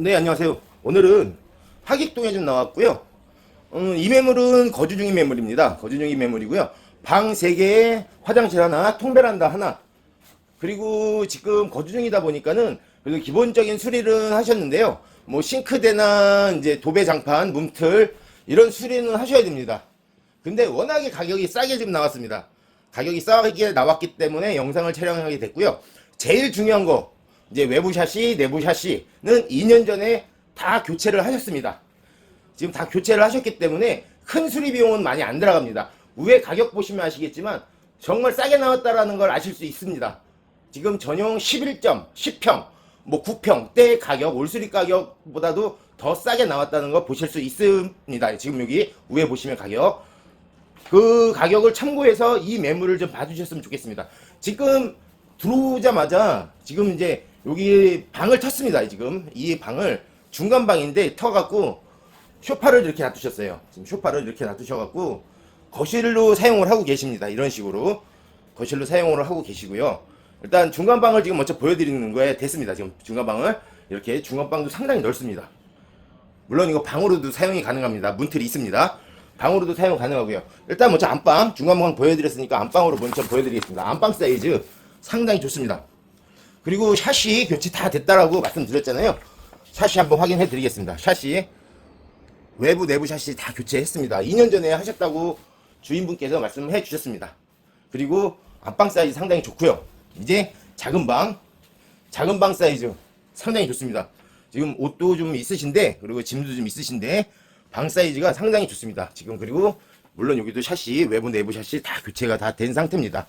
네, 안녕하세요. 오늘은 하객동에 좀 나왔고요. 음, 이 매물은 거주 중인 매물입니다. 거주 중인 매물이고요. 방 3개에 화장실 하나, 통베란다 하나. 그리고 지금 거주 중이다 보니까는 그래도 기본적인 수리를 하셨는데요. 뭐 싱크대나 이제 도배 장판, 문틀 이런 수리는 하셔야 됩니다. 근데 워낙에 가격이 싸게 지금 나왔습니다. 가격이 싸게 나왔기 때문에 영상을 촬영하게 됐고요. 제일 중요한 거 이제 외부 샷시, 내부 샷시는 2년 전에 다 교체를 하셨습니다. 지금 다 교체를 하셨기 때문에 큰 수리 비용은 많이 안 들어갑니다. 위에 가격 보시면 아시겠지만 정말 싸게 나왔다라는 걸 아실 수 있습니다. 지금 전용 11점, 10평, 뭐 9평 때 가격, 올수리 가격보다도 더 싸게 나왔다는 거 보실 수 있습니다. 지금 여기 위에 보시면 가격. 그 가격을 참고해서 이 매물을 좀 봐주셨으면 좋겠습니다. 지금 들어오자마자 지금 이제 여기 방을 텄습니다. 지금 이 방을 중간 방인데 터갖고 쇼파를 이렇게 놔두셨어요. 지금 쇼파를 이렇게 놔두셔갖고 거실로 사용을 하고 계십니다. 이런 식으로 거실로 사용을 하고 계시고요. 일단 중간 방을 지금 먼저 보여드리는 거에 됐습니다. 지금 중간 방을 이렇게 중간 방도 상당히 넓습니다. 물론 이거 방으로도 사용이 가능합니다. 문틀이 있습니다. 방으로도 사용 가능하고요. 일단 먼저 안방 중간 방 보여드렸으니까 안방으로 먼저 보여드리겠습니다. 안방 사이즈 상당히 좋습니다. 그리고 샷시 교체 다 됐다라고 말씀드렸잖아요. 샷시 한번 확인해 드리겠습니다. 샷시 외부 내부 샷시 다 교체했습니다. 2년 전에 하셨다고 주인분께서 말씀해 주셨습니다. 그리고 안방 사이즈 상당히 좋고요. 이제 작은 방 작은 방 사이즈 상당히 좋습니다. 지금 옷도 좀 있으신데 그리고 짐도 좀 있으신데 방 사이즈가 상당히 좋습니다. 지금 그리고 물론 여기도 샷시 외부 내부 샷시 다 교체가 다 된 상태입니다.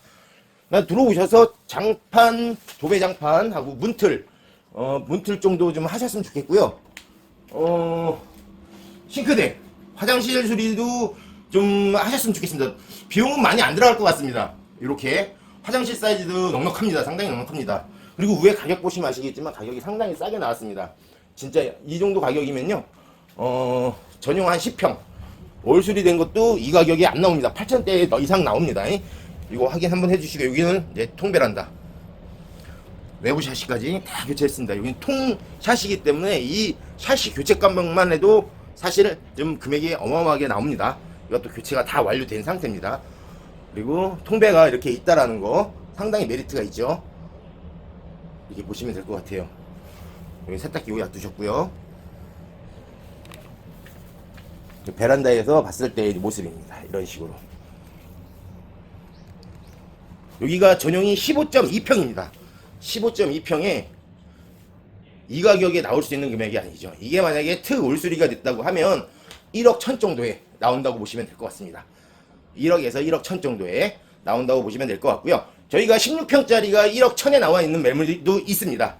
그러니까 들어오셔서 장판 도배 장판하고 문틀 어 문틀 정도 좀 하셨으면 좋겠고요. 어 싱크대 화장실 수리도 좀 하셨으면 좋겠습니다. 비용은 많이 안 들어갈 것 같습니다. 이렇게 화장실 사이즈도 넉넉합니다. 상당히 넉넉합니다. 그리고 위에 가격 보시면 아시겠지만 가격이 상당히 싸게 나왔습니다. 진짜 이 정도 가격이면요. 어, 전용 한 10평. 올 수리된 것도 이 가격이 안 나옵니다. 8,000대 이상 나옵니다. 이거 확인 한번 해주시고 여기는 이제 통배란다. 외부 샤시까지 다 교체했습니다. 여기는 통 샤시기 때문에 이 샤시 교체 가격만 해도 사실 좀 금액이 어마어마하게 나옵니다. 이것도 교체가 다 완료된 상태입니다. 그리고 통배가 이렇게 있다라는 거 상당히 메리트가 있죠. 이렇게 보시면 될 것 같아요. 여기 세탁기 여기 놔두셨고요. 베란다에서 봤을 때의 모습입니다. 이런 식으로. 여기가 전용이 15.2평입니다. 15.2평에 이 가격에 나올 수 있는 금액이 아니죠. 이게 만약에 특 올수리가 됐다고 하면 1억 천 정도에 나온다고 보시면 될 것 같습니다. 1억에서 1억 천 정도에 나온다고 보시면 될 것 같고요. 저희가 16평짜리가 1억 천에 나와 있는 매물도 있습니다.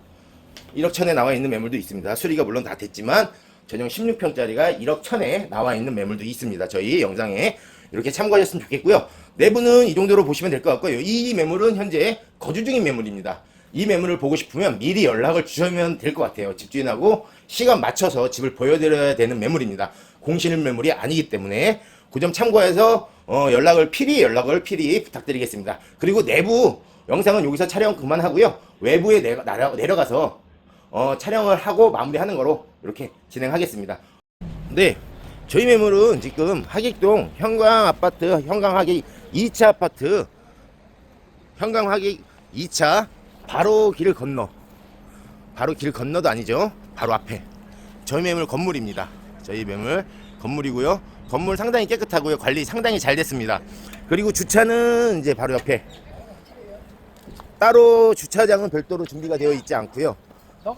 1억 천에 나와 있는 매물도 있습니다. 수리가 물론 다 됐지만 전용 16평짜리가 1억 천에 나와 있는 매물도 있습니다. 저희 영상에 이렇게 참고하셨으면 좋겠고요. 내부는 이 정도로 보시면 될 것 같고요. 이 매물은 현재 거주 중인 매물입니다. 이 매물을 보고 싶으면 미리 연락을 주시면 될 것 같아요. 집주인하고 시간 맞춰서 집을 보여드려야 되는 매물입니다. 공실 매물이 아니기 때문에 그 점 참고해서 어, 연락을 필히 연락을 필히 부탁드리겠습니다. 그리고 내부 영상은 여기서 촬영 그만하고요. 외부에 내려, 내려가서 어, 촬영을 하고 마무리하는 거로 이렇게 진행하겠습니다. 네, 저희 매물은 지금 하객동 현강 아파트 현강 하객 2차 아파트 현강 하객 2차 바로 길 건너 바로 길 건너도 아니죠. 바로 앞에 저희 매물 건물입니다. 저희 매물 건물이고요. 건물 상당히 깨끗하고요. 관리 상당히 잘 됐습니다. 그리고 주차는 이제 바로 옆에 따로 주차장은 별도로 준비가 되어 있지 않고요.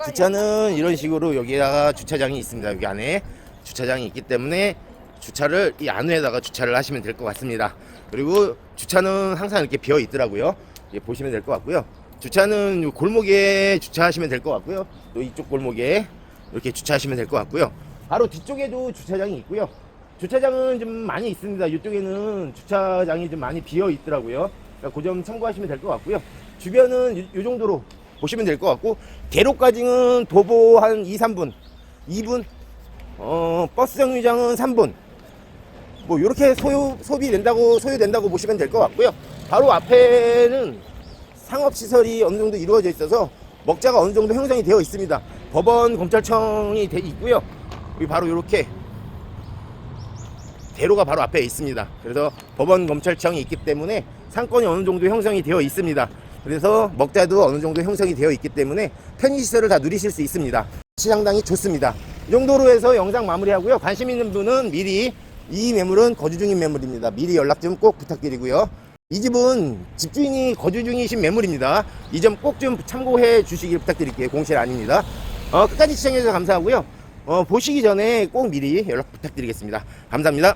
주차는 이런 식으로 여기다가 주차장이 있습니다. 여기 안에 주차장이 있기 때문에 주차를 이 안에다가 주차를 하시면 될 것 같습니다. 그리고 주차는 항상 이렇게 비어 있더라고요. 예, 보시면 될 것 같고요. 주차는 요 골목에 주차하시면 될 것 같고요. 또 이쪽 골목에 이렇게 주차하시면 될 것 같고요. 바로 뒤쪽에도 주차장이 있고요. 주차장은 좀 많이 있습니다. 이쪽에는 주차장이 좀 많이 비어 있더라고요. 그러니까 그 점 참고하시면 될 것 같고요. 주변은 이, 이 정도로 보시면 될 것 같고 대로까지는 도보 한 2, 3분, 2분, 어, 버스 정류장은 3분. 뭐 이렇게 소요 소비된다고 소요된다고 보시면 될 것 같고요. 바로 앞에는 상업 시설이 어느 정도 이루어져 있어서 먹자가 어느 정도 형성이 되어 있습니다. 법원 검찰청이 돼 있고요. 여기 바로 이렇게 대로가 바로 앞에 있습니다. 그래서 법원 검찰청이 있기 때문에 상권이 어느 정도 형성이 되어 있습니다. 그래서 먹자도 어느 정도 형성이 되어 있기 때문에 편의시설을 다 누리실 수 있습니다. 상당히 좋습니다. 이 정도로 해서 영상 마무리하고요. 관심 있는 분은 미리 이 매물은 거주 중인 매물입니다. 미리 연락 좀 꼭 부탁드리고요. 이 집은 집주인이 거주 중이신 매물입니다. 이 점 꼭 좀 참고해 주시길 부탁드릴게요. 공실 아닙니다. 어, 끝까지 시청해주셔서 감사하고요. 어, 보시기 전에 꼭 미리 연락 부탁드리겠습니다. 감사합니다.